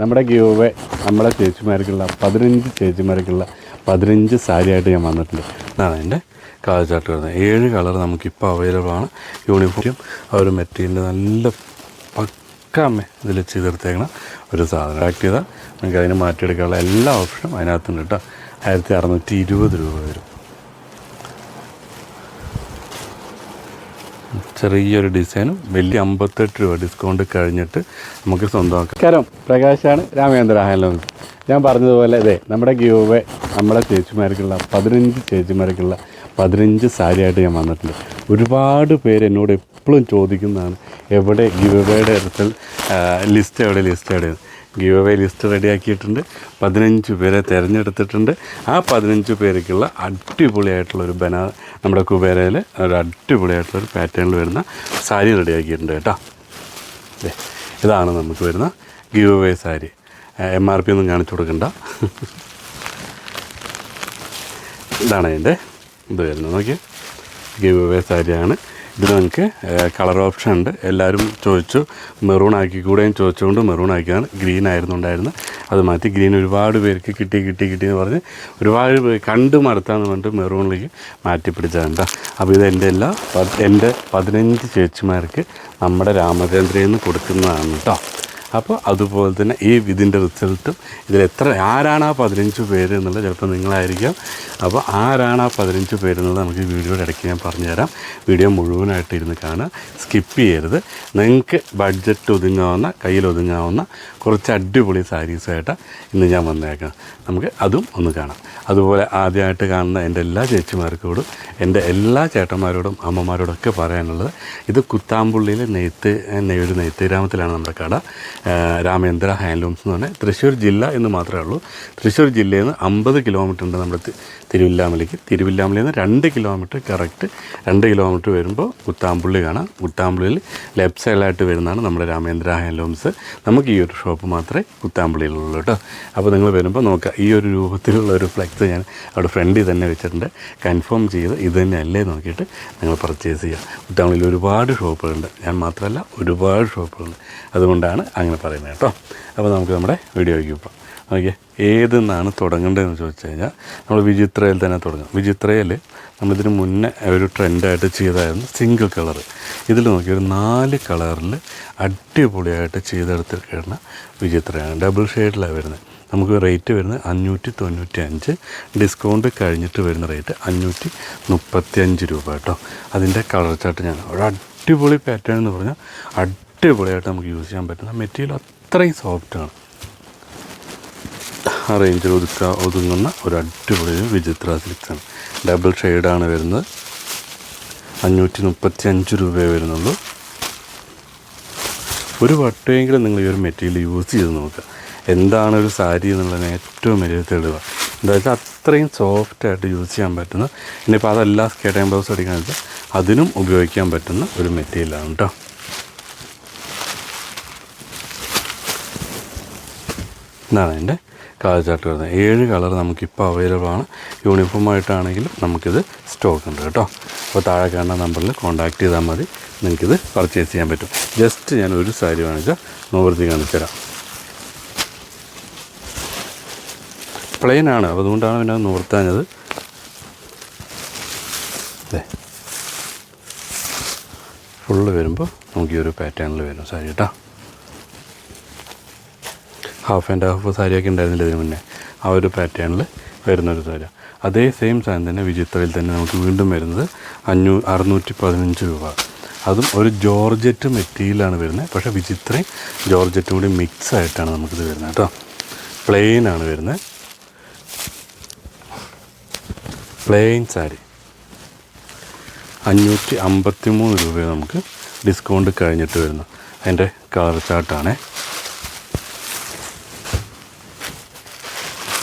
നമ്മുടെ ഗിയോവെ നമ്മുടെ ചേച്ചിമാർക്കുള്ള പതിനഞ്ച് ചേച്ചിമാർക്കുള്ള പതിനഞ്ച് സാരിയായിട്ട് ഞാൻ വന്നിട്ടുണ്ട്. എന്നാണ് എന്റെ കളർ വരുന്നത്. ഏഴ് കളർ നമുക്കിപ്പോൾ അവൈലബിൾ ആണ്. യൂണിഫോം ആ ഒരു മെറ്റീരിയൽ നല്ല പക്ക ഇതിൽ ചെയ്തെടുത്തേക്കണ ഒരു സാധനം. ആക്ട് ചെയ്താൽ നമുക്ക് അതിന് മാറ്റിയെടുക്കാനുള്ള എല്ലാ ഓപ്ഷനും അതിനകത്തുണ്ട് കേട്ടോ. ആയിരത്തി അറുന്നൂറ്റി ഇരുപത് രൂപ വരും. ചെറിയൊരു ഡിസൈനും വലിയ അമ്പത്തെട്ട് രൂപ ഡിസ്കൗണ്ട് കഴിഞ്ഞിട്ട് നമുക്ക് സ്വന്തമാക്കാം. നമസ്കാരം. പ്രകാശാണ് രാമേന്ദ്ര ഹലോ. ഞാൻ പറഞ്ഞതുപോലെ അതെ നമ്മുടെ ഗ്യൂവെ നമ്മുടെ ചേച്ചിമാർക്കുള്ള പതിനഞ്ച് ചേച്ചിമാർക്കുള്ള പതിനഞ്ച് സാരിയായിട്ട് ഞാൻ വന്നിട്ടുണ്ട്. ഒരുപാട് പേര് എന്നോട് എപ്പോഴും ചോദിക്കുന്നതാണ് എവിടെ ഗീവയുടെ റിസൾട്ട് ലിസ്റ്റ് എവിടെ ലിസ്റ്റ് എവിടെ ഗീവ് അവേ ലിസ്റ്റ് റെഡിയാക്കിയിട്ടുണ്ട്. പതിനഞ്ച് പേരെ തിരഞ്ഞെടുത്തിട്ടുണ്ട്. ആ പതിനഞ്ച് പേർക്കുള്ള അടിപൊളിയായിട്ടുള്ളൊരു ബന നമ്മുടെ കുബേരയിൽ ഒരു അടിപൊളിയായിട്ടുള്ളൊരു പാറ്റേണിൽ വരുന്ന സാരി റെഡിയാക്കിയിട്ടുണ്ട് കേട്ടോ. ഇതാണ് നമുക്ക് വരുന്ന give away sari M R P ഒന്നും കാണിച്ചു കൊടുക്കണ്ട. ഇതാണ് അതിന്റെ ഇത് വരുന്നത്. നോക്കിയാൽ ഗീവ് അവേ സാരിയാണ്. ഇത് നമുക്ക് കളർ ഓപ്ഷൻ ഉണ്ട്. എല്ലാവരും ചോദിച്ചു. മെറൂൺ ആക്കി കൂടെയും ചോദിച്ചുകൊണ്ട് മെറൂൺ ആക്കിയാണ് ഗ്രീൻ ആയിരുന്നു ഉണ്ടായിരുന്നത് അത് മാറ്റി ഗ്രീൻ ഒരുപാട് പേർക്ക് കിട്ടി കിട്ടി കിട്ടി എന്ന് പറഞ്ഞ് ഒരുപാട് കണ്ട് മടുത്താന്ന് പറഞ്ഞിട്ട് മെറൂണിലേക്ക് മാറ്റി പിടിച്ചതുണ്ട് അപ്പോൾ ഇത് എന്റെ എല്ലാ എന്റെ പതിനഞ്ച് ചേച്ചിമാർക്ക് നമ്മുടെ രാമചന്ദ്രയിൽ നിന്ന് കൊടുക്കുന്നതാണ് കേട്ടോ അപ്പോൾ അതുപോലെ തന്നെ ഈ ഇതിന്റെ റിസൾട്ടും ഇതിൽ എത്ര ആരാണ് ആ പതിനഞ്ച് പേര് എന്നുള്ളത് ചിലപ്പോൾ നിങ്ങളായിരിക്കാം. അപ്പോൾ ആരാണ് ആ പതിനഞ്ച് പേര് എന്നുള്ളത് നമുക്ക് വീഡിയോയുടെ ഇടയ്ക്ക് ഞാൻ പറഞ്ഞുതരാം. വീഡിയോ മുഴുവനായിട്ട് ഇരുന്ന് കാണുക. സ്കിപ്പ് ചെയ്യരുത്. നിങ്ങൾക്ക് ബഡ്ജറ്റ് ഒതുങ്ങാവുന്ന കയ്യിൽ ഒതുങ്ങാവുന്ന കുറച്ച് അടിപൊളി സാരീസായിട്ട് ഇന്ന് ഞാൻ വന്നേക്കാം. നമുക്ക് അതും ഒന്ന് കാണാം. അതുപോലെ ആദ്യമായിട്ട് കാണുന്ന എന്റെ എല്ലാ ചേച്ചിമാർക്കോടും എന്റെ എല്ലാ ചേട്ടന്മാരോടും അമ്മമാരോടൊക്കെ പറയാനുള്ളത് ഇത് കുത്താമ്പുള്ളിയിലെ നെയ്ത്ത് നെയ്യൊരു നെയ്ത്ത് ഗ്രാമത്തിലാണ് നമ്മുടെ കട. രാമേന്ദ്ര ഹാൻഡ്ലൂംസ് എന്ന് പറഞ്ഞാൽ തൃശ്ശൂർ ജില്ല എന്ന് മാത്രമേ ഉള്ളൂ. തൃശ്ശൂർ ജില്ലയിൽ നിന്ന് അമ്പത് കിലോമീറ്റർ ഉണ്ട് നമ്മുടെ തിരുവില്ലാമലയ്ക്ക്. തിരുവില്ലാമലയിൽ നിന്ന് രണ്ട് കിലോമീറ്റർ കറക്റ്റ് രണ്ട് കിലോമീറ്റർ വരുമ്പോൾ കുത്താമ്പുള്ളി കാണാം. കുത്താമ്പുള്ളിയിൽ ലെഫ്റ്റ് സൈഡിലായിട്ട് വരുന്നതാണ് നമ്മുടെ രാമേന്ദ്ര ഹാൻഡ്ലൂംസ്. നമുക്ക് ഈ ഒരു ഷോപ്പ് മാത്രമേ കുത്താമ്പുള്ളിയിലുള്ളൂ കേട്ടോ. അപ്പോൾ നിങ്ങൾ വരുമ്പോൾ നോക്കുക. ഈ ഒരു രൂപത്തിലുള്ള ഒരു ഫ്ലെക്സ് ഞാൻ അവിടെ ഫ്രണ്ടിൽ തന്നെ വെച്ചിട്ടുണ്ട്. കൺഫേം ചെയ്ത് ഇത് തന്നെ അല്ലേ നോക്കിയിട്ട് നിങ്ങൾ പർച്ചേസ് ചെയ്യുക. കുത്താമ്പുള്ളിയിൽ ഒരുപാട് ഷോപ്പുകളുണ്ട് ഞാൻ മാത്രമല്ല ഒരുപാട് ഷോപ്പുകളുണ്ട് അതുകൊണ്ടാണ് അങ്ങനെ പറയുന്നത് കേട്ടോ. അപ്പോൾ നമുക്ക് നമ്മുടെ വീഡിയോയ്ക്ക് പോകാം. ഓക്കെ ഏത് നിന്നാണ് തുടങ്ങേണ്ടതെന്ന് ചോദിച്ചു കഴിഞ്ഞാൽ നമ്മൾ വിചിത്രയിൽ തന്നെ തുടങ്ങാം. വിചിത്രയിൽ നമ്മളിതിന് മുന്നേ ഒരു ട്രെൻഡായിട്ട് ചെയ്തായിരുന്നു സിംഗിൾ കളർ. ഇതിൽ നോക്കി ഒരു നാല് കളറിൽ അടിപൊളിയായിട്ട് ചെയ്തെടുത്തിരിക്കുന്ന വിചിത്രയാണ്. ഡബിൾ ഷെയ്ഡിലാണ് വരുന്നത്. നമുക്ക് റേറ്റ് വരുന്നത് അഞ്ഞൂറ്റി തൊണ്ണൂറ്റി അഞ്ച് ഡിസ്കൗണ്ട് കഴിഞ്ഞിട്ട് വരുന്ന റേറ്റ് അഞ്ഞൂറ്റി മുപ്പത്തി അഞ്ച് രൂപ കേട്ടോ. അതിന്റെ കളർ ചാർട്ട് ഞാൻ ഒരു അടിപൊളി പാറ്റേൺ എന്ന് പറഞ്ഞാൽ അടിപൊളിയായിട്ട് നമുക്ക് യൂസ് ചെയ്യാൻ പറ്റുന്ന മെറ്റീരിയൽ അത്രയും സോഫ്റ്റാണ് ആ റേഞ്ചിൽ ഒതുക്ക ഒതുങ്ങുന്ന ഒരു അടിപൊളി വിചിത്ര സിൽക്സാണ് ഡബിൾ ഷെയ്ഡാണ് വരുന്നത് അഞ്ഞൂറ്റി മുപ്പത്തി അഞ്ച് രൂപയെ വരുന്നുള്ളൂ. ഒരു വട്ടമെങ്കിലും നിങ്ങൾ ഈ ഒരു മെറ്റീരിയൽ യൂസ് ചെയ്ത് നോക്കുക. എന്താണ് ഒരു സാരി എന്നുള്ളതിന് ഏറ്റവും വലിയ തെളിവ്. എന്താ വെച്ചാൽ അത്രയും സോഫ്റ്റായിട്ട് യൂസ് ചെയ്യാൻ പറ്റുന്ന ഇനിയിപ്പോൾ അതല്ല ടൈം ബ്ലൗസ് അടിക്കാൻ വെച്ചാൽ അതിനും ഉപയോഗിക്കാൻ പറ്റുന്ന ഒരു മെറ്റീരിയലാണ് കേട്ടോ ഇതാണ് എന്റെ കളർ ചാർട്ട് വരുന്നത്. ഏഴ് കളർ നമുക്കിപ്പോൾ അവൈലബിൾ ആണ്. യൂണിഫോം ആയിട്ടാണെങ്കിലും നമുക്കിത് സ്റ്റോക്ക് ഉണ്ട് കേട്ടോ. അപ്പോൾ താഴെ കാണുന്ന നമ്പറിൽ കോൺടാക്ട് ചെയ്താൽ മതി. നിങ്ങൾക്കിത് പർച്ചേസ് ചെയ്യാൻ പറ്റും. ജസ്റ്റ് ഞാൻ ഒരു സാരി വാങ്ങിച്ചാൽ നിവൃത്തി കാണിച്ചു തരാം. പ്ലെയിൻ ആണ്. അപ്പോൾ അതുകൊണ്ടാണ് പിന്നെ നിവർത്താഞ്ഞത്. ഫുള്ള് വരുമ്പോൾ നമുക്ക് ഈ ഒരു പാറ്റേണിൽ വരും സാരി കേട്ടോ. ഹാഫ് ആൻഡ് ഹാഫ് സാരിയൊക്കെ ഉണ്ടായിരുന്നില്ല ഇതിന് മുന്നേ. ആ ഒരു പാറ്റേണിൽ വരുന്നൊരു സാരി. അതേ സെയിം സാധനം തന്നെ വിചിത്രയിൽ തന്നെ നമുക്ക് വീണ്ടും വരുന്നത് അഞ്ഞൂ അറുന്നൂറ്റി പതിനഞ്ച് രൂപ. അതും ഒരു ജോർജറ്റ് മെറ്റീരിയലാണ് വരുന്നത്. പക്ഷേ വിചിത്രയും ജോർജറ്റും കൂടി മിക്സ് ആയിട്ടാണ് നമുക്കിത് വരുന്നത് കേട്ടോ. പ്ലെയിൻ ആണ് വരുന്നത്. പ്ലെയിൻ സാരി. അഞ്ഞൂറ്റി അമ്പത്തി മൂന്ന് രൂപ നമുക്ക് ഡിസ്കൗണ്ട് കഴിഞ്ഞിട്ട് വരുന്നു. അതിന്റെ കളർ ചാർട്ടാണേ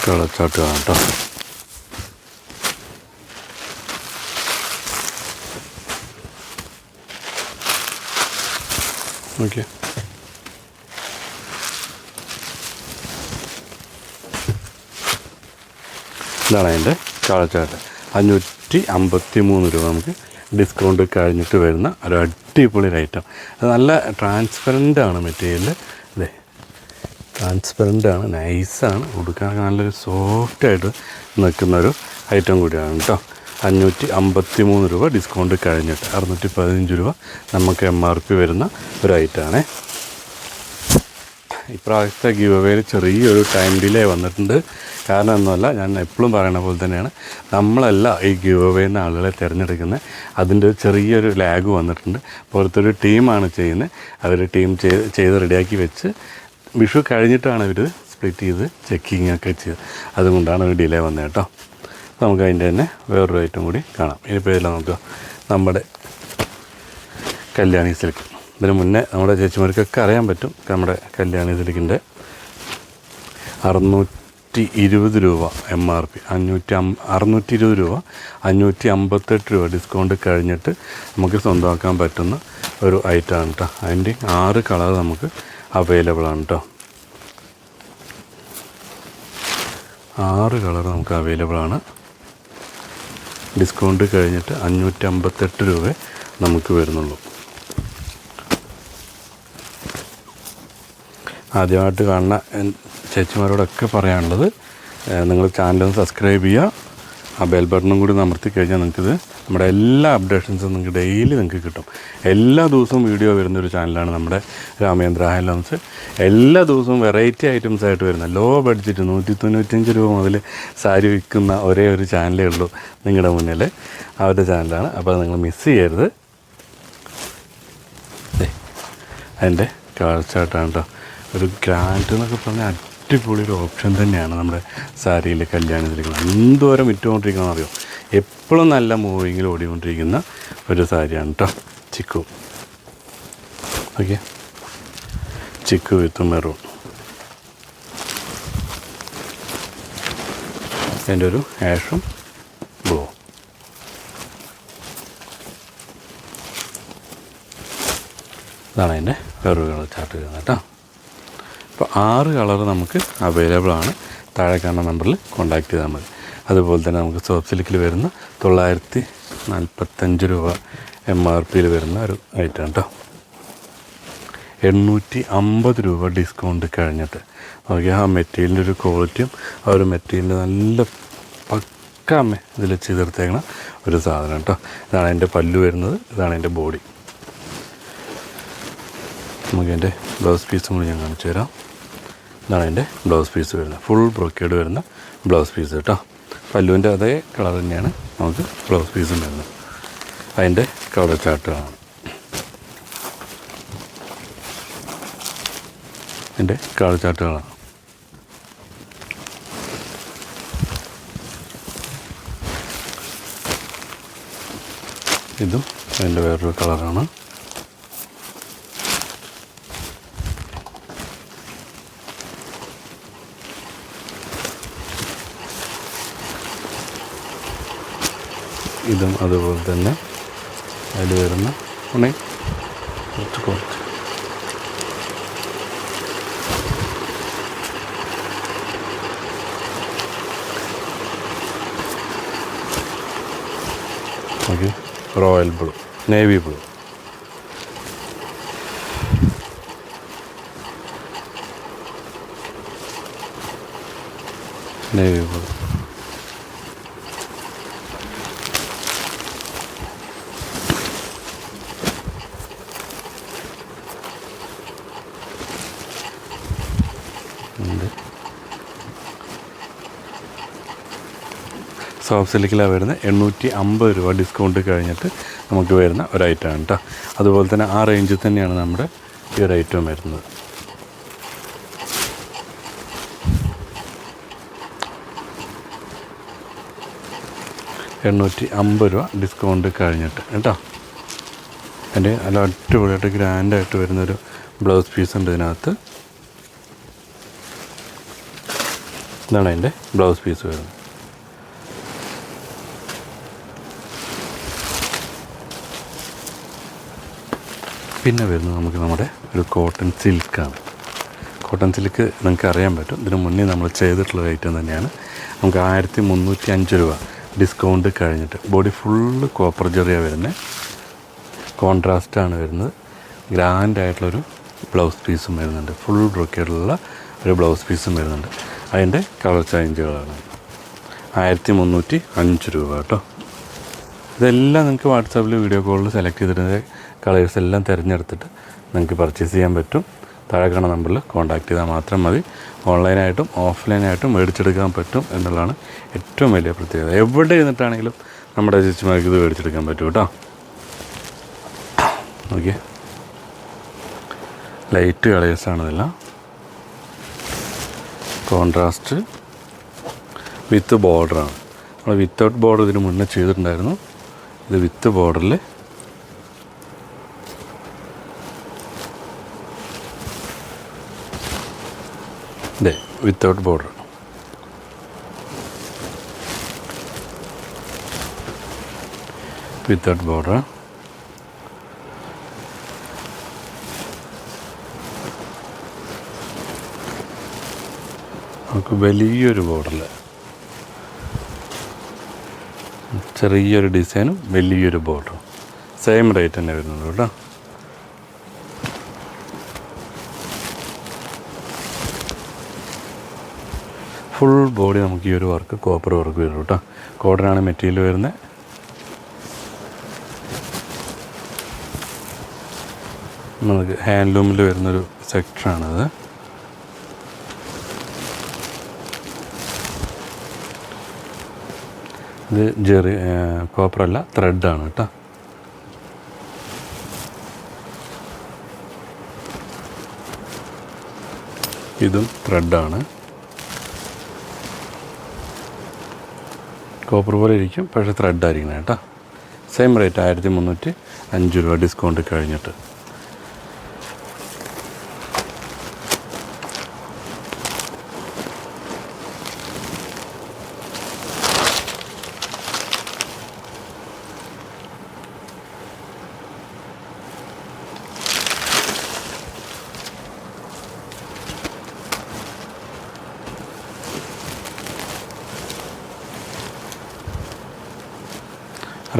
കാണാം കേട്ടോ. ഓക്കെ ഇതാണ് അതിന്റെ കളച്ചാട്ട് അഞ്ഞൂറ്റി അമ്പത്തി മൂന്ന് രൂപ നമുക്ക് ഡിസ്കൗണ്ട് കഴിഞ്ഞിട്ട് വരുന്ന ഒരു അടിപൊളി ഐറ്റം നല്ല ട്രാൻസ്പെറന്റ് ആണ് മെറ്റീരിയൽ ട്രാൻസ്പെറന്റ് ആണ് നൈസാണ് ഉടുക്കാനൊക്കെ നല്ലൊരു സോഫ്റ്റായിട്ട് നിൽക്കുന്നൊരു ഐറ്റം കൂടിയാണ് കേട്ടോ. അഞ്ഞൂറ്റി അമ്പത്തി മൂന്ന് രൂപ ഡിസ്കൗണ്ട് കഴിഞ്ഞിട്ട് അറുന്നൂറ്റി പതിനഞ്ച് രൂപ നമുക്ക് എം ആർ പി വരുന്ന ഒരു ഐറ്റമാണേ ഇപ്രാവശ്യത്തെ ഗീവ് അവേയിൽ ചെറിയൊരു ടൈം ഡിലേ വന്നിട്ടുണ്ട്. കാരണം ഒന്നുമല്ല ഞാൻ എപ്പോഴും പറയണ പോലെ തന്നെയാണ്. നമ്മളല്ല ഈ ഗീവ് അവേന്ന് ആളുകളെ തിരഞ്ഞെടുക്കുന്നത്. അതിന്റെ ഒരു ചെറിയൊരു ലാഗ് വന്നിട്ടുണ്ട്. പുറത്തൊരു ടീമാണ് ചെയ്യുന്നത്. അവർ ടീം ചെയ്ത് ചെയ്ത് റെഡിയാക്കി വെച്ച് വിഷു കഴിഞ്ഞിട്ടാണ് ഇവർ സ്പ്ലിറ്റ് ചെയ്ത് ചെക്കിങ് ഒക്കെ ചെയ്ത്. അതുകൊണ്ടാണ് ഒരു ഡിലേ വന്നത് കേട്ടോ. നമുക്ക് അതിന്റെ തന്നെ വേറൊരു ഐറ്റം കൂടി കാണാം. ഇനിയിപ്പോൾ ഇതിൽ നമുക്ക് നമ്മുടെ കല്യാണി സിൽക്ക് ഇതിന് മുന്നേ നമ്മുടെ ചേച്ചിമാർക്കൊക്കെ അറിയാൻ പറ്റും നമ്മുടെ കല്യാണി സിൽക്കിന്റെ അറുന്നൂറ്റി ഇരുപത് രൂപ എം ആർ പി അഞ്ഞൂറ്റി അം അറുന്നൂറ്റി ഇരുപത് രൂപ അഞ്ഞൂറ്റി അമ്പത്തെട്ട് രൂപ ഡിസ്കൗണ്ട് കഴിഞ്ഞിട്ട് നമുക്ക് സ്വന്തമാക്കാൻ പറ്റുന്ന ഒരു ഐറ്റമാണ് കേട്ടോ. അതിന്റെ ആറ് കളർ നമുക്ക് അവൈലബിൾ ആണ് കേട്ടോ ആറ് കളർ നമുക്ക് അവൈലബിൾ ആണ്. ഡിസ്കൗണ്ട് കഴിഞ്ഞിട്ട് അഞ്ഞൂറ്റി അമ്പത്തെട്ട് രൂപ നമുക്ക് വരുന്നുള്ളൂ. ആദ്യമായിട്ട് കാണുന്ന ചേച്ചിമാരോടൊക്കെ പറയാനുള്ളത് നിങ്ങൾ ചാനലൊന്ന് സബ്സ്ക്രൈബ് ചെയ്യുക ആ ബെൽ ബട്ടണും കൂടി അമർത്തി കഴിഞ്ഞാൽ നിങ്ങൾക്കിത് നമ്മുടെ എല്ലാ അപ്ഡേഷൻസും നിങ്ങൾക്ക് ഡെയിലി നിങ്ങൾക്ക് കിട്ടും. എല്ലാ ദിവസവും വീഡിയോ വരുന്ന ഒരു ചാനലാണ് നമ്മുടെ രാമേന്ദ്ര ഹൈലംസ് എല്ലാ ദിവസവും വെറൈറ്റി ഐറ്റംസ് ആയിട്ട് വരുന്ന ലോ ബഡ്ജറ്റ് നൂറ്റി തൊണ്ണൂറ്റഞ്ച് രൂപ മുതൽ സാരി വിൽക്കുന്ന ഒരേ ഒരു ചാനലേ ഉള്ളൂ നിങ്ങളുടെ മുന്നിൽ ഒരു ചാനലാണ് അപ്പോൾ നിങ്ങൾ മിസ് ചെയ്യരുത്. അതിന്റെ കാഴ്ചയായിട്ടാണ് കേട്ടോ ഒരു ഗ്രാൻഡ് എന്നൊക്കെ പറഞ്ഞാൽ അടിപൊളി ഒരു ഓപ്ഷൻ തന്നെയാണ് നമ്മുടെ സാരിയിൽ കല്യാണത്തിലേക്ക് എന്തോരം വിറ്റുകൊണ്ടിരിക്കണം അറിയോ? എപ്പോഴും നല്ല മൂവിങ്ങിൽ ഓടിക്കൊണ്ടിരിക്കുന്ന ഒരു സാരിയാണ് കേട്ടോ chikoo. Okay. Chikoo with maroon. എന്റെ ഒരു ആഷും ബ്ലൂ. ഇതാണ് അതിന്റെ വേറൊരു കളർ ചാർട്ട് ചെയ്യുന്നത് കേട്ടോ. അപ്പോൾ ആറ് കളർ നമുക്ക് അവൈലബിൾ ആണ്. താഴെ കാണുന്ന നമ്പറിൽ കോൺടാക്റ്റ് ചെയ്താൽ മതി. അതുപോലെ തന്നെ നമുക്ക് സോപ്പ് സിൽക്കിൽ വരുന്ന തൊള്ളായിരത്തി നാൽപ്പത്തഞ്ച് രൂപ എം ആർ പിയിൽ വരുന്ന ഒരു ഐറ്റം കേട്ടോ എണ്ണൂറ്റി അമ്പത് രൂപ ഡിസ്കൗണ്ട് കഴിഞ്ഞിട്ട്. ഓക്കെ ആ മെറ്റീരിയലിന്റെ ഒരു ക്വാളിറ്റിയും ആ ഒരു മെറ്റീരിയൽ നല്ല പക്ക ഇതിൽ ചെയ്തെടുത്തേക്കണ ഒരു സാധനം കേട്ടോ ഇതാണ് എന്റെ പല്ല് വരുന്നത്. ഇതാണ് എന്റെ ബോഡി നമുക്ക് എന്റെ ബ്ലൗസ് പീസും കൂടി ഞാൻ കാണിച്ചു തരാം ഇതാണ് എന്റെ ബ്ലൗസ് പീസ് വരുന്നത്. ഫുൾ ബ്രോക്കേഡ് വരുന്ന ബ്ലൗസ് പീസ് കേട്ടോ. പല്ലുവിന്റെ അതേ കളർ തന്നെയാണ് നമുക്ക് ബ്ലൗസ് പീസും വരുന്നത്. അതിന്റെ കളർ ചാർട്ടുകളാണ്. എന്റെ കളർ ചാർട്ടുകളാണ്. ഇതും അതിന്റെ വേറൊരു കളറാണ്. ഇതും അതുപോലെ തന്നെ അതിൽ വരുന്ന ഉണി കുറച്ച് കുറച്ച്. Okay. Royal blue navy blue navy blue soft സിലിക്കിലാണ് വരുന്നത്. എണ്ണൂറ്റി അമ്പത് രൂപ ഡിസ്കൗണ്ട് കഴിഞ്ഞിട്ട് നമുക്ക് വരുന്ന ഒരു ഐറ്റമാണ് കേട്ടോ അതുപോലെ തന്നെ ആ റേഞ്ചിൽ തന്നെയാണ് നമ്മുടെ ഈ ഒരു ഐറ്റം വരുന്നത്. എണ്ണൂറ്റി അമ്പത് രൂപ ഡിസ്കൗണ്ട് കഴിഞ്ഞിട്ട് കേട്ടോ. എന്റെ നല്ല അടിപൊളിയായിട്ട് ഗ്രാൻഡായിട്ട് വരുന്നൊരു ബ്ലൗസ് പീസ് ഉണ്ട് ഇതിനകത്ത്. ഇതാണ് അതിന്റെ ബ്ലൗസ് പീസ് വരുന്നത്. പിന്നെ വരുന്നത് നമുക്ക് നമ്മുടെ ഒരു കോട്ടൺ സിൽക്കാണ് കോട്ടൺ സിൽക്ക് നിങ്ങൾക്ക് അറിയാൻ പറ്റും. ഇതിനു മുന്നേ നമ്മൾ ചെയ്തിട്ടുള്ള ഐറ്റം തന്നെയാണ്. നമുക്ക് ആയിരത്തി മുന്നൂറ്റി അഞ്ച് രൂപ ഡിസ്കൗണ്ട് കഴിഞ്ഞിട്ട്. ബോഡി ഫുള്ള് കോപ്പർ ജെറിയാണ് വരുന്നത്. കോൺട്രാസ്റ്റാണ് വരുന്നത്. ഗ്രാൻഡ് ആയിട്ടുള്ളൊരു ബ്ലൗസ് പീസും വരുന്നുണ്ട്. ഫുൾ ബ്രൊക്കേഡുള്ള ഒരു ബ്ലൗസ് പീസും വരുന്നുണ്ട്. അതിന്റെ കളർ ചേഞ്ചുകളാണ് ആയിരത്തി മുന്നൂറ്റി അഞ്ച് രൂപ കേട്ടോ. ഇതെല്ലാം നിങ്ങൾക്ക് വാട്സാപ്പിൽ വീഡിയോ കോളിൽ സെലക്ട് ചെയ്തിട്ട് കളേഴ്സ് എല്ലാം തിരഞ്ഞെടുത്തിട്ട് നിങ്ങൾക്ക് പർച്ചേസ് ചെയ്യാൻ പറ്റും. താഴെ കാണുന്ന നമ്പറിൽ കോൺടാക്റ്റ് ചെയ്താൽ മാത്രം മതി. ഓൺലൈനായിട്ടും ഓഫ്ലൈനായിട്ടും മേടിച്ചെടുക്കാൻ പറ്റും എന്നുള്ളതാണ് ഏറ്റവും വലിയ പ്രത്യേകത. എവിടെ ഇരുന്നിട്ടാണെങ്കിലും നമ്മുടെ ചേച്ചിമാർക്ക് ഇത് മേടിച്ചെടുക്കാൻ പറ്റും കേട്ടോ. ഓക്കെ ലൈറ്റ് കളേഴ്സാണ് ഇതെല്ലാം. കോൺട്രാസ്റ്റ് വിത്ത് ബോർഡറാണ് നമ്മൾ വിത്തൗട്ട് ബോർഡർ ഇതിന് മുന്നേ ചെയ്തിട്ടുണ്ടായിരുന്നു. ഇത് വിത്ത് ബോർഡറിൽ ഇതേ വിത്തൗട്ട് ബോർഡർ വിത്തൗട്ട് ബോർഡർ നമുക്ക് വലിയൊരു ബോർഡറിൽ ചെറിയൊരു ഡിസൈനും വലിയൊരു ബോർഡറും സെയിം റേറ്റ് തന്നെ വരുന്നുള്ളൂ കേട്ടോ ഫുൾ ബോഡി നമുക്ക് ഈ ഒരു വർക്ക് കോപ്പർ വർക്ക് വരും കേട്ടോ കോട്ടനാണ് മെറ്റീരിയൽ വരുന്നത്. നമുക്ക് ഹാൻഡ്ലൂമിൽ വരുന്നൊരു സെക്ടറാണത് ഇത് ജെറി കോപ്പർ കോപ്പറല്ല ത്രെഡാണ് കേട്ടോ ഇതും ത്രെഡാണ് കോപ്പർ പോലെ ഇരിക്കും. പക്ഷേ ത്രെഡ് ആയിരിക്കണം കേട്ടോ. സെയിം റേറ്റ് ആയിരത്തി മുന്നൂറ്റി അഞ്ച് രൂപ ഡിസ്കൗണ്ട് കഴിഞ്ഞിട്ട്.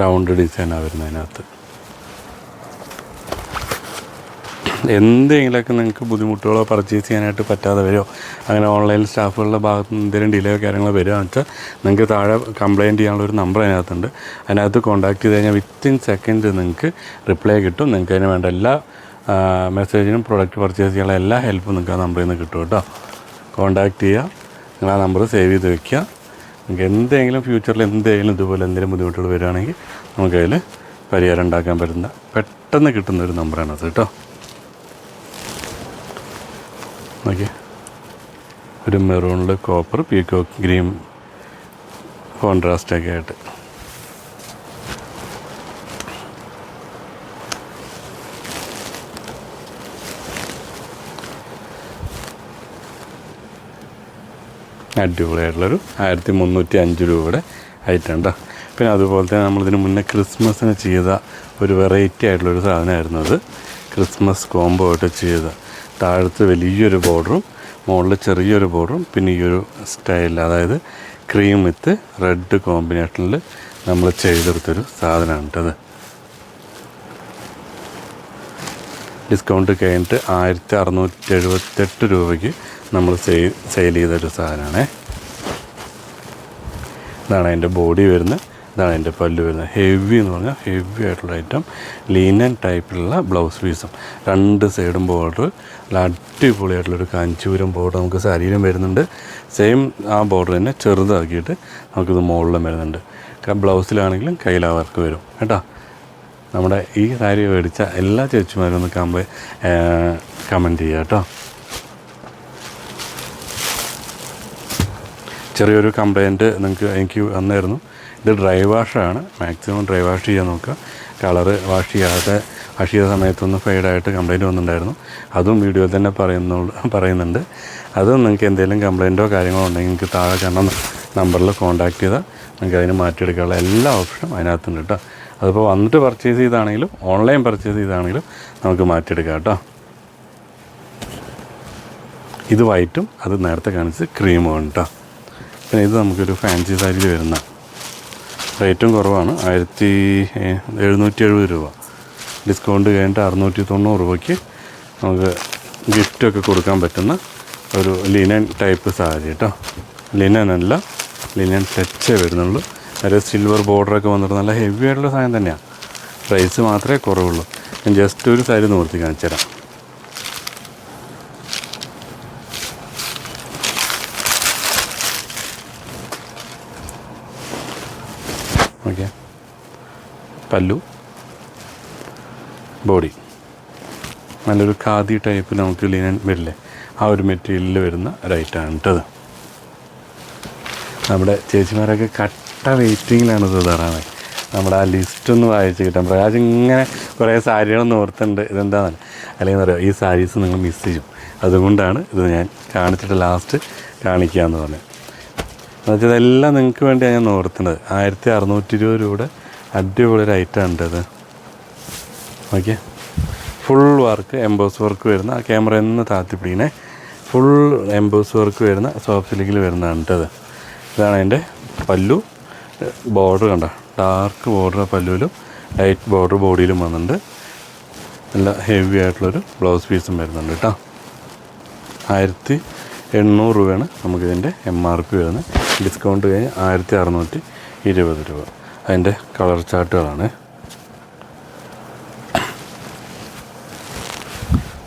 റൗണ്ട് ഡിസൈനാണ് വരുന്നത് അതിനകത്ത്. എന്തെങ്കിലുമൊക്കെ നിങ്ങൾക്ക് ബുദ്ധിമുട്ടുകളോ പർച്ചേസ് ചെയ്യാനായിട്ട് പറ്റാതെ വരുമോ? അങ്ങനെ ഓൺലൈൻ സ്റ്റാഫുകളുടെ ഭാഗത്ത് നിന്ന് എന്തെങ്കിലും ഡിലേ കാര്യങ്ങളോ വരികയെന്ന് വെച്ചാൽ നിങ്ങൾക്ക് താഴെ കംപ്ലയിന്റ് ചെയ്യാനുള്ള ഒരു നമ്പർ അതിനകത്തുണ്ട്. അതിനകത്ത് കോൺടാക്ട് ചെയ്ത് കഴിഞ്ഞാൽ വിത്തിൻ സെക്കൻഡ് നിങ്ങൾക്ക് റിപ്ലൈ കിട്ടും. നിങ്ങൾക്ക് അതിന് വേണ്ട എല്ലാ മെസ്സേജിനും പ്രൊഡക്റ്റ് പർച്ചേസ് ചെയ്യാനുള്ള എല്ലാ ഹെൽപ്പും നിങ്ങൾക്ക് ആ നമ്പറിൽ നിന്ന് കിട്ടും കേട്ടോ. കോൺടാക്ട് ചെയ്യുക നിങ്ങൾ ആ നമ്പർ സേവ് ചെയ്ത് വെക്കുക. നിങ്ങൾക്ക് എന്തെങ്കിലും ഫ്യൂച്ചറിൽ എന്തെങ്കിലും ഇതുപോലെ എന്തെങ്കിലും ബുദ്ധിമുട്ടുകൾ വരികയാണെങ്കിൽ നമുക്കതിൽ പരിഹാരം ഉണ്ടാക്കാൻ പറ്റുന്ന പെട്ടെന്ന് കിട്ടുന്ന ഒരു നമ്പറാണ് അത് കേട്ടോ. ഓക്കെ ഒരു മെറൂണിൽ കോപ്പർ പീക്കോ ഗ്രീൻ കോൺട്രാസ്റ്റൊക്കെ ആയിട്ട്. അടിപൊളിയായിട്ടുള്ളൊരു ആയിരത്തി മുന്നൂറ്റി അഞ്ച് രൂപയുടെ ഐറ്റം ഉണ്ടോ? പിന്നെ അതുപോലെ തന്നെ നമ്മളിതിന് മുന്നേ ക്രിസ്മസിന് ചെയ്ത ഒരു വെറൈറ്റി ആയിട്ടുള്ളൊരു സാധനമായിരുന്നു അത്. ക്രിസ്മസ് കോംബോ ആയിട്ട് ചെയ്ത. താഴത്ത് വലിയൊരു ബോർഡറും മുകളിൽ ചെറിയൊരു ബോർഡറും പിന്നെ ഈ ഒരു സ്റ്റൈൽ അതായത് ക്രീം വിത്ത് റെഡ് കോമ്പിനേഷനിൽ നമ്മൾ ചെയ്തെടുത്തൊരു സാധനമാണ് കേട്ടത് ഡിസ്കൗണ്ട് കഴിഞ്ഞിട്ട് ആയിരത്തി അറുന്നൂറ്റി എഴുപത്തെട്ട് രൂപയ്ക്ക് നമ്മൾ സെയിൽ സെയിൽ ചെയ്തൊരു സാധനമാണേ. ഇതാണ് അതിന്റെ ബോഡി വരുന്നത്. ഇതാണ് അതിന്റെ പല്ല് വരുന്നത്. ഹെവി എന്ന് പറഞ്ഞാൽ ഹെവി ആയിട്ടുള്ള ഐറ്റം. ലീനൻ ടൈപ്പിലുള്ള ബ്ലൗസ് പീസും. രണ്ട് സൈഡും ബോർഡർ. അടിപൊളിയായിട്ടുള്ളൊരു കാഞ്ചൂരം ബോർഡർ നമുക്ക് ശരീരം വരുന്നുണ്ട്. സെയിം ആ ബോർഡർ തന്നെ ചെറുതാക്കിയിട്ട് നമുക്കിത് മുകളിലും വരുന്നുണ്ട്. ബ്ലൗസിലാണെങ്കിലും കയ്യിലാ വർക്ക് വരും. കേട്ടോ. നമ്മുടെ ഈ സാരി മേടിച്ച എല്ലാ ചേച്ചിമാരും ഒന്ന് കമ്പ കമന്റ് ചെയ്യുക കേട്ടോ. ചെറിയൊരു കംപ്ലയിന്റ് നിങ്ങൾക്ക് എനിക്ക് വന്നായിരുന്നു ഇത് ഡ്രൈ വാഷാണ് മാക്സിമം ഡ്രൈ വാഷ് ചെയ്യാൻ നോക്കുക. കളറ് വാഷ് ചെയ്യാതെ വാഷ് ചെയ്ത സമയത്തൊന്ന് ഫെയ്ഡായിട്ട് കംപ്ലയിന്റ് വന്നിട്ടുണ്ടായിരുന്നു. അതും വീഡിയോയിൽ തന്നെ പറയുന്നു പറയുന്നുണ്ട്. അതും നിങ്ങൾക്ക് എന്തെങ്കിലും കംപ്ലയിന്റോ കാര്യങ്ങളോ ഉണ്ടെങ്കിൽ നിങ്ങൾക്ക് താഴെ കാണുന്ന നമ്പറിൽ കോൺടാക്ട് ചെയ്താൽ നിങ്ങൾക്ക് അതിന് മാറ്റിയെടുക്കാനുള്ള എല്ലാ ഓപ്ഷനും അതിനകത്തുണ്ട് കേട്ടോ അതിപ്പോൾ വന്നിട്ട് പർച്ചേസ് ചെയ്താണെങ്കിലും ഓൺലൈൻ പർച്ചേസ് ചെയ്താണെങ്കിലും നമുക്ക് മാറ്റിയെടുക്കാം കേട്ടോ ഇത് വൈറ്റും അത് നേരത്തെ കാണിച്ച് ക്രീമും കേട്ടോ പിന്നെ ഇത് നമുക്കൊരു ഫാൻസി സാരിയിൽ വരുന്ന റേറ്റും കുറവാണ്. ആയിരത്തി എഴുന്നൂറ്റി എഴുപത് രൂപ. ഡിസ്കൗണ്ട് കഴിഞ്ഞിട്ട് അറുന്നൂറ്റി തൊണ്ണൂറ് രൂപയ്ക്ക് നമുക്ക് ഗിഫ്റ്റൊക്കെ കൊടുക്കാൻ പറ്റുന്ന ഒരു ലിനൻ ടൈപ്പ് സാരി കേട്ടോ ലിനൻ അല്ല ലിനൻ ടച്ചേ വരുന്നുള്ളൂ. ഒരു സിൽവർ ബോർഡറൊക്കെ വന്നിട്ട് നല്ല ഹെവി ആയിട്ടുള്ള സാധനം തന്നെയാണ് പ്രൈസ് മാത്രമേ കുറവുള്ളൂ. ഞാൻ ജസ്റ്റ് ഒരു സാരി നിവർത്തി കാണിച്ചു തരാം ഓക്കെ പല്ലു ബോഡി നല്ലൊരു ഖാദി ടൈപ്പ് നമുക്ക് ലീനൻ വരില്ലേ? ആ ഒരു മെറ്റീരിയലിൽ വരുന്ന റൈറ്റാണ് കേട്ടത് നമ്മുടെ ചേച്ചിമാരൊക്കെ കട്ട വെയിറ്റിങ്ങിലാണ് ഇത് നമ്മുടെ ആ ലിസ്റ്റ് ഒന്ന് വായിച്ച് കിട്ടാൻ പ്രകാശ് ഇങ്ങനെ കുറേ സാരികളൊന്നും ഓർത്തുണ്ട് ഇതെന്താണെന്ന് അല്ലെങ്കിൽ പറയുക ഈ സാരീസ് നിങ്ങൾ മിസ് ചെയ്യും. അതുകൊണ്ടാണ് ഇത് ഞാൻ കാണിച്ചിട്ട് ലാസ്റ്റ് കാണിക്കുക എന്ന് പറഞ്ഞത്. എന്നുവെച്ചാൽ ഇതെല്ലാം നിങ്ങൾക്ക് വേണ്ടിയാണ് ഞാൻ ഓർത്തുന്നത്. ആയിരത്തി അറുന്നൂറ്റി ഇരുപത് രൂപയുടെ അടിപൊളി ഒരു ഐറ്റം ഉണ്ട് ഇത് okay full work emboss work വരുന്ന ക്യാമറ എന്ന് താത്തിപ്പിടിക്കണേ. ഫുൾ എംബോസ് വർക്ക് വരുന്ന സോഫ്റ്റ് സിലിക്കിൽ വരുന്നതാണ് കേട്ടത് ഇതാണ് അതിന്റെ പല്ലു. ബോർഡർ കണ്ട? ഡാർക്ക് ബോർഡർ പല്ലുവിലും ലൈറ്റ് ബോർഡർ ബോഡിയിലും വന്നിട്ടുണ്ട്. നല്ല ഹെവി ആയിട്ടുള്ളൊരു ബ്ലൗസ് പീസും വരുന്നുണ്ട് കേട്ടോ. ആയിരത്തി എണ്ണൂറ് രൂപയാണ് നമുക്കിതിന്റെ എം ആർ പി വരുന്നത്. ഡിസ്കൗണ്ട് കഴിഞ്ഞ് ആയിരത്തി അറുന്നൂറ്റി ഇരുപത് രൂപ. അതിന്റെ കളർ ചാർട്ടുകളാണ്.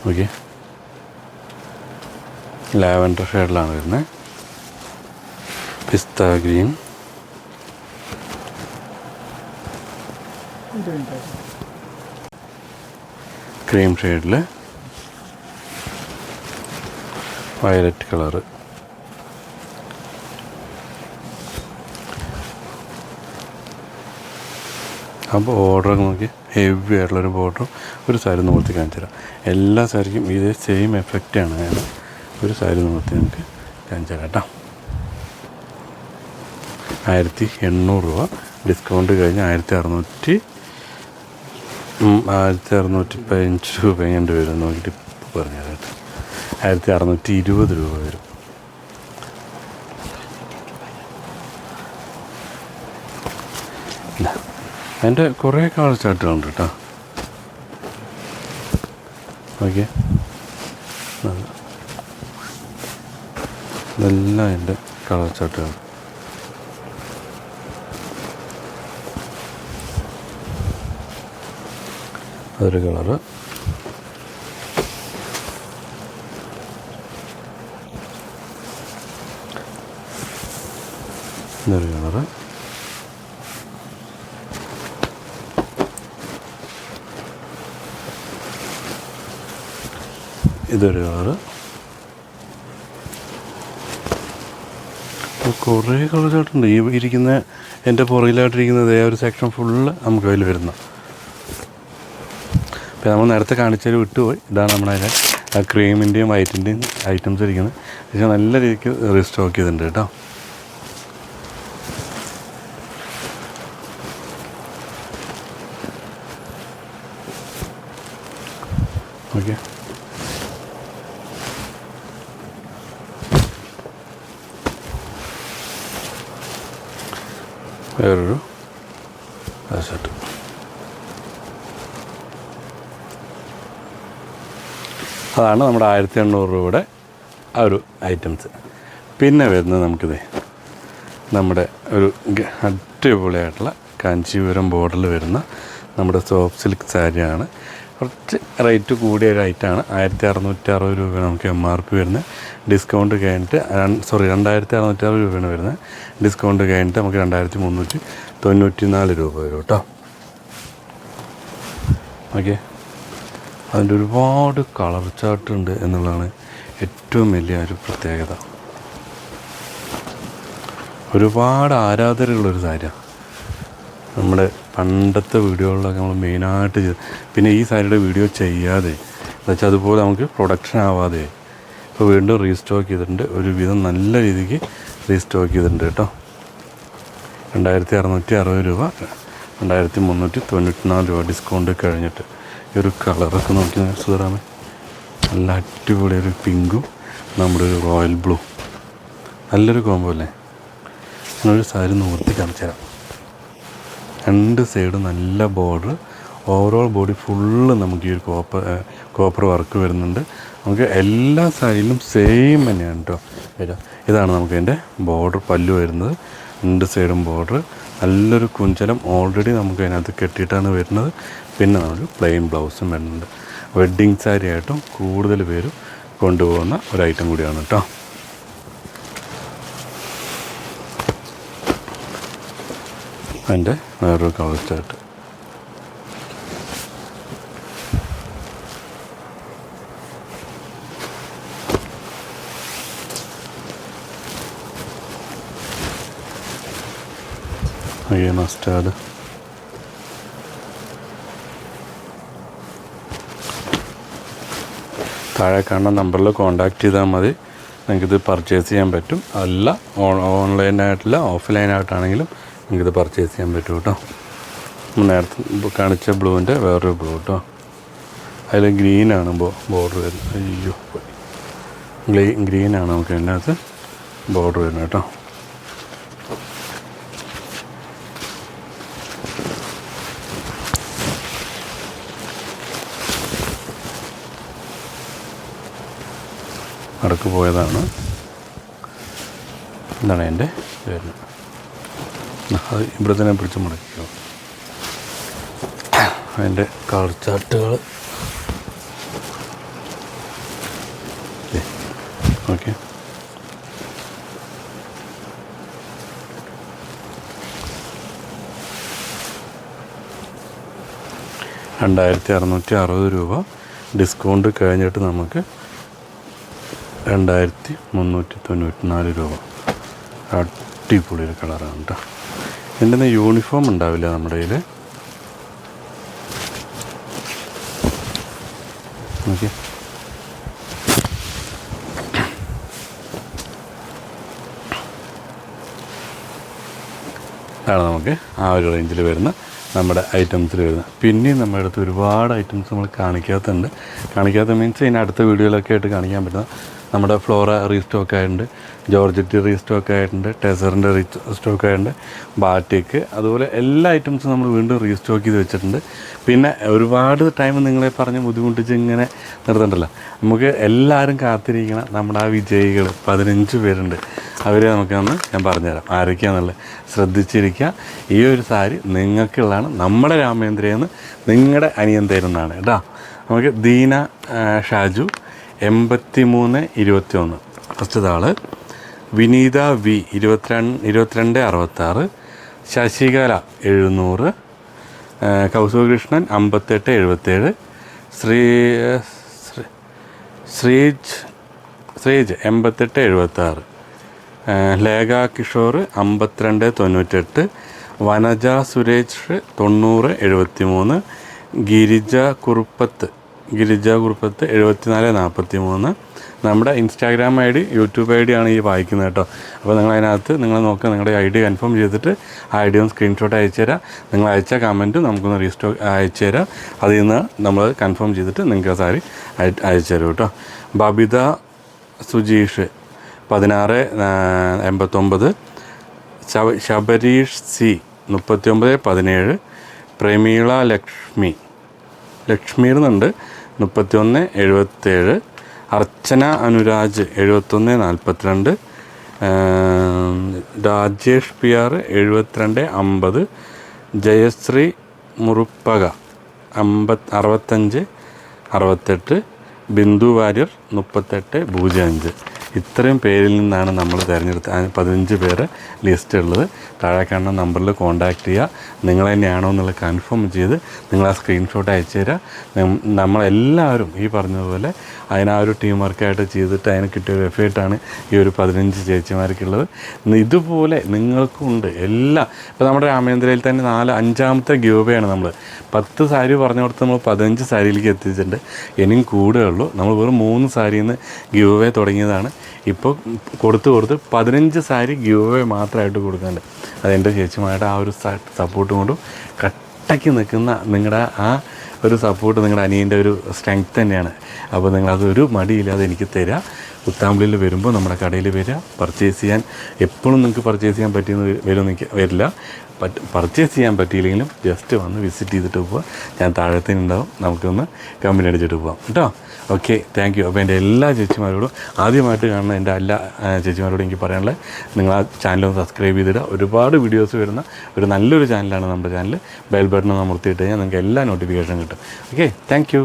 ഓക്കെ ലാവൻഡർ ഷെയ്ഡിലാണ് വരുന്നത് പിസ്ത ഗ്രീൻ. ക്രീം ഷെയ്ഡിൽ വയലറ്റ് കളറ്. അപ്പോൾ ഓർഡർ നോക്കി. ഹെവി ആയിട്ടുള്ളൊരു ബോർഡറും ഒരു സാരി നിവർത്തി കാണിച്ചു തരാം. എല്ലാ സാരിക്കും ഇതേ സെയിം എഫക്റ്റാണ് ഞാൻ ഒരു സാരി നിവർത്തി നമുക്ക് കാണിച്ചു തരാം കേട്ടോ. ആയിരത്തി എണ്ണൂറ് രൂപ. ഡിസ്കൗണ്ട് കഴിഞ്ഞ് ആയിരത്തി അറുന്നൂറ്റി ആയിരത്തി അറുന്നൂറ്റി പതിനഞ്ച് രൂപ എങ്ങാണ്ട് വരും നോക്കിയിട്ട് പറഞ്ഞു തരാം കേട്ടോ. ആയിരത്തി അറുന്നൂറ്റി ഇരുപത് രൂപ വരും. എന്റെ കുറേ ചാർട്ടുകളുണ്ട് കേട്ടോ. ഓക്കെ ഇതെല്ലാം എന്റെ കളർ ചാർട്ടുകൾ അതൊരു കളറ്. ഇതൊരു കളറ്. ഇതൊരു കളറ് കുറേ കളർ ചാർട്ടുണ്ട് ഈ ഇരിക്കുന്ന എന്റെ പുറകിലായിട്ടിരിക്കുന്നത് ആ ഒരു സെക്ഷൻ ഫുള്ള് നമുക്ക് അതിൽ വരുന്ന ഇപ്പം നമ്മൾ നേരത്തെ കാണിച്ചതിൽ വിട്ടുപോയി. ഇതാണ് നമ്മുടെ അതിന്റെ ക്രീമിന്റെയും വൈറ്റിന്റെയും ഐറ്റംസ് ഇരിക്കുന്നത്. പക്ഷേ നല്ല രീതിക്ക് റീസ്റ്റോക്ക് ചെയ്തിട്ടുണ്ട് കേട്ടോ ഓക്കെ വേറൊരു ഷർട്ട് അതാണ് നമ്മുടെ ആയിരത്തി എണ്ണൂറ് രൂപയുടെ ആ ഒരു ഐറ്റംസ്. പിന്നെ വരുന്നത് നമുക്കിത് നമ്മുടെ ഒരു അടിപൊളിയായിട്ടുള്ള കാഞ്ചീപുരം ബോർഡറിൽ വരുന്ന നമ്മുടെ സോഫ്റ്റ് സിൽക്ക് സാരിയാണ്. കുറച്ച് റേറ്റ് കൂടിയ ഒരു ഐറ്റമാണ്. ആയിരത്തി അറുന്നൂറ്റി അറുപത് രൂപ നമുക്ക് എം ആർ പി വരുന്നത്. ഡിസ്കൗണ്ട് കഴിഞ്ഞിട്ട് സോറി രണ്ടായിരത്തി അറുന്നൂറ്റി അറുപത് രൂപയാണ് വരുന്നത്. ഡിസ്കൗണ്ട് കഴിഞ്ഞിട്ട് നമുക്ക് രണ്ടായിരത്തി മുന്നൂറ്റി തൊണ്ണൂറ്റി നാല് രൂപ വരും കേട്ടോ. ഓക്കെ. അതിന്റെ ഒരുപാട് കളർ ചാർട്ടുണ്ട് എന്നുള്ളതാണ് ഏറ്റവും വലിയ ഒരു പ്രത്യേകത. ഒരുപാട് ആരാധകരുള്ളൊരു സാരിയാണ് നമ്മുടെ പണ്ടത്തെ വീഡിയോകളിലൊക്കെ നമ്മൾ മെയിനായിട്ട് ചെയ്ത് പിന്നെ ഈ സാരിയുടെ വീഡിയോ ചെയ്യാതെ എന്നുവെച്ചാൽ അതുപോലെ നമുക്ക് പ്രൊഡക്ഷൻ ആവാതെ ഇപ്പോൾ വീണ്ടും റീസ്റ്റോക്ക് ചെയ്തിട്ടുണ്ട്. ഒരുവിധം നല്ല രീതിക്ക് റീസ്റ്റോക്ക് ചെയ്തിട്ടുണ്ട് കേട്ടോ. രണ്ടായിരത്തി അറുന്നൂറ്റി അറുപത് രൂപ രണ്ടായിരത്തി മുന്നൂറ്റി തൊണ്ണൂറ്റി നാല് രൂപ ഡിസ്കൗണ്ട് കഴിഞ്ഞിട്ട്. ഒരു കളറൊക്കെ നോക്കി സുതറാമേ നല്ല അടിപൊളി ഒരു പിങ്കും നമ്മുടെ ഒരു റോയൽ ബ്ലൂ നല്ലൊരു കോമ്പോ അല്ലേ? ഞാനൊരു സാരി നിവർത്തി കാണിച്ചു തരാം. രണ്ട് സൈഡ് നല്ല ബോർഡർ ഓവറോൾ ബോഡി ഫുള്ള് നമുക്ക് ഈ ഒരു കോപ്പർ കോപ്പർ വർക്ക് വരുന്നുണ്ട്. നമുക്ക് എല്ലാ സൈഡിലും സെയിം തന്നെയാണ് കേട്ടോ വരിക ഇതാണ് നമുക്ക് അതിന്റെ ബോർഡർ പല്ലു വരുന്നത്. രണ്ട് സൈഡും ബോർഡർ നല്ലൊരു കുഞ്ചലം ഓൾറെഡി നമുക്ക് അതിനകത്ത് കെട്ടിയിട്ടാണ് വരുന്നത്. പിന്നെ നമ്മൾ പ്ലെയിൻ ബ്ലൗസും വരുന്നുണ്ട്. വെഡ്ഡിങ് സാരി ആയിട്ടും കൂടുതൽ പേരും കൊണ്ടുപോകുന്ന ഒരു ഐറ്റം കൂടിയാണ് കേട്ടോ അതിന്റെ വേറൊരു കളർ സ്റ്റാർട്ട് again താഴെ കാണുന്ന നമ്പറിൽ കോൺടാക്റ്റ് ചെയ്താൽ മതി. നിങ്ങൾക്കിത് പർച്ചേസ് ചെയ്യാൻ പറ്റും. അല്ല ഓൺലൈനായിട്ടില്ല ഓഫ്ലൈനായിട്ടാണെങ്കിലും നിങ്ങൾക്കിത് പർച്ചേസ് ചെയ്യാൻ പറ്റും കേട്ടോ. നേരത്തെ കാണിച്ച ബ്ലൂവിന്റെ വേറൊരു ബ്ലൂ കേട്ടോ. അതിൽ ഗ്രീനാണ് ബോർഡർ വരുന്നത്. അയ്യോ ഗ്രീനാണ് നമുക്ക് അതിനകത്ത് ബോർഡർ വരുന്നത് കേട്ടോ. നടക്ക് പോയതാണ്. എന്താണ് എന്റെ പേര്? അത് ഇവിടെ തന്നെ പിടിച്ച് മുടക്കിയോ അതിന്റെ കളർ ചാർട്ടുകൾ ഓക്കെ രണ്ടായിരത്തി അറുന്നൂറ്റി അറുപത് രൂപ ഡിസ്കൗണ്ട് കഴിഞ്ഞിട്ട് നമുക്ക് രണ്ടായിരത്തി മുന്നൂറ്റി തൊണ്ണൂറ്റി നാല് രൂപ. അടിപൊളി ഒരു കളറാണ് കേട്ടോ എന്റെ യൂണിഫോം ഉണ്ടാവില്ല നമ്മുടെ കയ്യിൽ ഓക്കെ അതാണ് നമുക്ക് ആ ഒരു റേഞ്ചിൽ വരുന്ന നമ്മുടെ ഐറ്റംസിൽ വരുന്നത്. പിന്നെയും നമ്മുടെ അടുത്ത് ഒരുപാട് ഐറ്റംസ് നമ്മൾ കാണിക്കാത്തുണ്ട് കാണിക്കാത്ത മീൻസ് ഇനി അടുത്ത വീഡിയോയിലൊക്കെ ആയിട്ട് കാണിക്കാൻ പറ്റുന്ന നമ്മുടെ ഫ്ലോറ റീസ്റ്റോക്ക് ആയിട്ടുണ്ട് ജോർജറ്റ് റീസ്റ്റോക്ക് ആയിട്ടുണ്ട് ടെസറിന്റെ റീസ്റ്റോക്ക് ആയിട്ടുണ്ട് ബാറ്റിക്ക് അതുപോലെ എല്ലാ ഐറ്റംസും നമ്മൾ വീണ്ടും റീസ്റ്റോക്ക് ചെയ്ത് വെച്ചിട്ടുണ്ട്. പിന്നെ ഒരുപാട് ടൈം നിങ്ങളെ പറഞ്ഞ് ബുദ്ധിമുട്ടിച്ച് ഇങ്ങനെ നിർത്തണ്ടല്ലോ. നമുക്ക് എല്ലാവരും കാത്തിരിക്കണം നമ്മുടെ ആ വിജയികൾ പതിനഞ്ച് പേരുണ്ട്. അവരെ നമുക്കൊന്ന് ഞാൻ പറഞ്ഞുതരാം. ആരൊക്കെയാണെന്നുള്ളത് ശ്രദ്ധിച്ചിരിക്കുക. ഈ ഒരു സാരി നിങ്ങൾക്കുള്ളതാണ് നമ്മുടെ രാമേന്ദ്രയെന്ന് നിങ്ങളുടെ അനിയൻ തരുന്നതാണ്. കേട്ടോ. നമുക്ക് ദീന ഷാജു എൺപത്തി മൂന്ന് ഇരുപത്തി ഒന്ന് ഫസ്റ്റ് ആൾ വിനീത വി ഇരുപത്തിരണ്ട് ഇരുപത്തിരണ്ട് അറുപത്താറ് ശശികല എഴുന്നൂറ് കൗസുകൃഷ്ണൻ അമ്പത്തെട്ട് എഴുപത്തേഴ് ശ്രീ- ശ്രീജ് ശ്രീജ് എൺപത്തെട്ട് എഴുപത്താറ് ലേഖ കിഷോർ അമ്പത്തിരണ്ട് തൊണ്ണൂറ്റെട്ട് വനജ സുരേഷ് തൊണ്ണൂറ് എഴുപത്തി മൂന്ന് ഗിരിജ കുറുപ്പത്ത് ഗിരിജ കുറുപ്പത്ത് എഴുപത്തിനാല് നാൽപ്പത്തി മൂന്ന് നമ്മുടെ Instagram I D YouTube I D ആണ് ഈ വായിക്കുന്നത് കേട്ടോ. അപ്പോൾ നിങ്ങൾ അതിനകത്ത് നിങ്ങൾ നോക്കുക നിങ്ങളുടെ ഐ ഡി കൺഫേം ചെയ്തിട്ട് ആ ഐ ഒന്ന് സ്ക്രീൻഷോട്ട് അയച്ചു തരാം. നിങ്ങൾ അയച്ച കമന്റ് നമുക്കൊന്ന് റീസ്റ്റോ അയച്ചു തരാം. അതിൽ നിന്ന് നമ്മൾ കൺഫേം ചെയ്തിട്ട് നിങ്ങൾക്ക് ആ സാരി അയ- അയച്ചു തരും കേട്ടോ. ബബിത സുജീഷ് പതിനാറ് എൺപത്തൊമ്പത്. ശബ ശബരീഷ് സി മുപ്പത്തി ഒമ്പത് പതിനേഴ്. പ്രമീള ലക്ഷ്മി ലക്ഷ്മി എന്നുണ്ട് മുപ്പത്തിയൊന്ന് എഴുപത്തേഴ് അർച്ചന അനുരാജ് എഴുപത്തൊന്ന് നാൽപ്പത്തിരണ്ട് രാജേഷ് പി ആർ എഴുപത്തിരണ്ട് അമ്പത് ജയശ്രീ മുറുപ്പക അമ്പത് അറുപത്തഞ്ച് അറുപത്തെട്ട് ബിന്ദു വാര്യർ മുപ്പത്തെട്ട് പൂജ്യം അഞ്ച്. ഇത്രയും പേരിൽ നിന്നാണ് നമ്മൾ തിരഞ്ഞെടുത്ത് പതിനഞ്ച് പേര് ലിസ്റ്റ് ഉള്ളത്. താഴെ കാണുന്ന നമ്പറിൽ കോൺടാക്റ്റ് ചെയ്യുക. നിങ്ങൾ തന്നെയാണോ എന്നുള്ളത് കൺഫേം ചെയ്ത് നിങ്ങൾ ആ സ്ക്രീൻഷോട്ട് അയച്ചു തരിക. നമ്മളെല്ലാവരും ഈ പറഞ്ഞതുപോലെ അതിനാ ഒരു ടീം വർക്കായിട്ട് ചെയ്തിട്ട് അതിന് കിട്ടിയ ഒരു എഫേർട്ടാണ് ഈ ഒരു പതിനഞ്ച് ചേച്ചിമാർക്കുള്ളത്. ഇതുപോലെ നിങ്ങൾക്കുണ്ട് എല്ലാം. ഇപ്പോൾ നമ്മുടെ രാമേന്ദ്രയിൽ തന്നെ നാല് അഞ്ചാമത്തെ ഗ്യൂബയാണ് നമ്മൾ പത്ത് സാരി പറഞ്ഞു കൊടുത്ത് നമ്മൾ പതിനഞ്ച് സാരിയിലേക്ക് എത്തിച്ചിട്ടുണ്ട് ഇനിയും കൂടുകയുള്ളൂ നമ്മൾ വെറും മൂന്ന് സാരിയിൽ നിന്ന് ഗ്യൂബേ തുടങ്ങിയതാണ്. ഇപ്പോൾ കൊടുത്തു കൊടുത്ത് പതിനഞ്ച് സാരി ഗ്യൂബേ മാത്രമായിട്ട് കൊടുക്കുന്നുണ്ട് അതെന്റെ ചേച്ചിമാരുടെ ആ ഒരു സപ്പോർട്ടും കൊണ്ടും കട്ടയ്ക്ക് നിൽക്കുന്ന നിങ്ങളുടെ ആ ഒരു സപ്പോർട്ട് നിങ്ങളുടെ അനിയന്റെ ഒരു സ്ട്രെങ്ത് തന്നെയാണ്. അപ്പോൾ നിങ്ങളത് ഒരു മടിയില്ലാതെ എനിക്ക് തരിക പുത്താമ്പള്ളിയിൽ വരുമ്പോൾ നമ്മുടെ കടയിൽ വരിക പർച്ചേസ് ചെയ്യാൻ എപ്പോഴും നിങ്ങൾക്ക് പർച്ചേസ് ചെയ്യാൻ പറ്റിയെന്ന് വരും വരില്ല. പറ്റ് പർച്ചേസ് ചെയ്യാൻ പറ്റിയില്ലെങ്കിലും ജസ്റ്റ് വന്ന് വിസിറ്റ് ചെയ്തിട്ട് പോവുക ഞാൻ താഴത്തിനുണ്ടാവും. നമുക്കൊന്ന് കമ്പനി അടിച്ചിട്ട് പോവാം. കേട്ടോ ഓക്കെ താങ്ക് യു അപ്പോൾ എന്റെ എല്ലാ ചേച്ചിമാരോടും ആദ്യമായിട്ട് കാണുന്ന എന്റെ എല്ലാ ചേച്ചിമാരോടും എനിക്ക് പറയാനുള്ളത് നിങ്ങൾ ആ ചാനൽ ഒന്ന് സബ്സ്ക്രൈബ് ചെയ്തിടുക. ഒരുപാട് വീഡിയോസ് വരുന്ന ഒരു നല്ലൊരു ചാനലാണ് നമ്മുടെ ചാനൽ ബെൽ ബട്ടൺ അമർത്തിയിട്ട് കഴിഞ്ഞാൽ നിങ്ങൾക്ക് എല്ലാ നോട്ടിഫിക്കേഷനും കിട്ടും. Okay thank